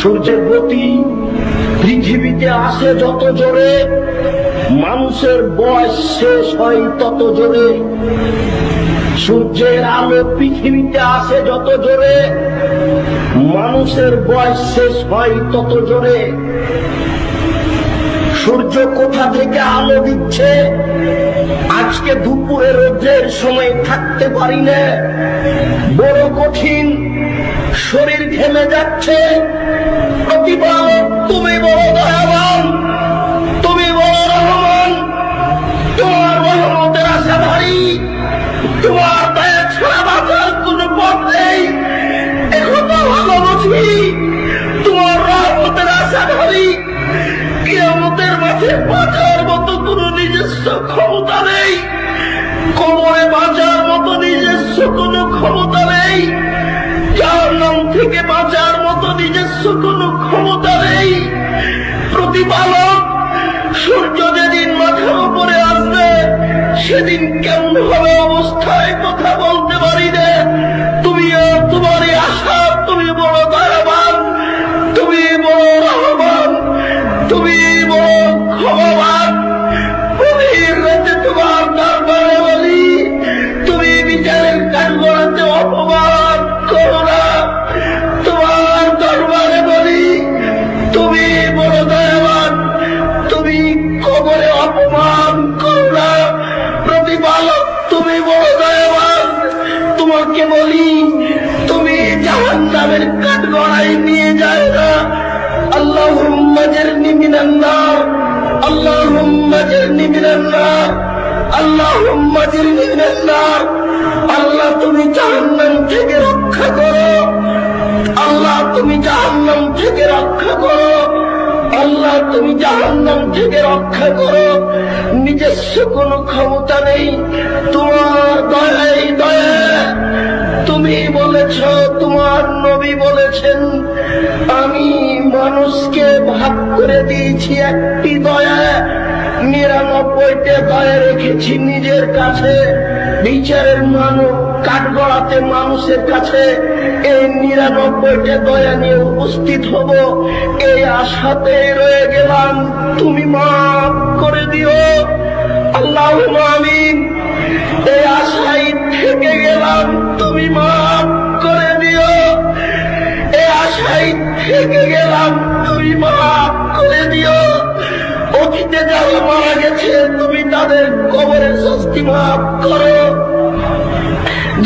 সূর্যের গতি পৃথিবীতে আসে যত জোরে, মানুষের বয়স শেষ হয় তত জোরে। সূর্যের আলো পৃথিবীতে আসে যত জোরে, মানুষের বয়স শেষ হয় তত জোরে। সূর্য কোথা থেকে আলো দিচ্ছে? আজকে দুপুরে রোদ্রের সময় থাকতে পারি না। বড় কঠিন শরীর ঘেমে যাচ্ছে। প্রতিবার তুমি বড় দয়াবান বাঁচার মতো কোনো নিজস্ব ক্ষমতা নেই। কোমরে বাঁচার মতো নিজস্ব কোনো ক্ষমতা নেই। জাহান্নাম থেকে বাঁচার মতো নিজস্ব কোনো ক্ষমতা নেই। প্রতিপালক তোমাকে বলি, তুমি জাহান নামের কাঠ গড়াই নিয়ে যায় না। আল্লাহ হুম্মাজের নিমিনার না আল্লাহ হুম্মাজের নিমিনার না আল্লাহ হুম্মাজের নিমিনার না আল্লাহ, তুমি জাহান্নাম থেকে রক্ষা করো। আল্লাহ, তুমি জাহান্নাম থেকে রক্ষা করো। আল্লাহ, তুমি জাহান্নাম থেকে রক্ষা করো। নিজস্ব কোনো ক্ষমতা নেই, তোমার দয়াই দয়া বলেছ, তোমার নবী বলেছেন, আমি মানুষকে ভাগ করে দিয়েছি একটি দয়া। নিরানব্বইটা দয়া রেখেছি নিজের কাছে। বিচারের মানুষ, কাঠগড়াতে মানুষের কাছে এই নিরানব্বইটা দয়া নিয়ে উপস্থিত হব। এই আশাতে রয়ে গেলাম। তুমি মাফ করে দিও অতীতে যারা মারা গেছে, তুমি তাদের কবরের স্বস্তি মাফ করো।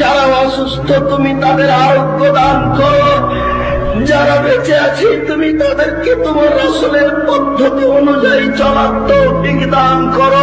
যারা অসুস্থ, তুমি তাদের আরোগ্য দান করো। যারা বেঁচে আছি, তুমি তাদেরকে তোমার আসলের পদ্ধতি অনুযায়ী চলার তৌফিক দান করো।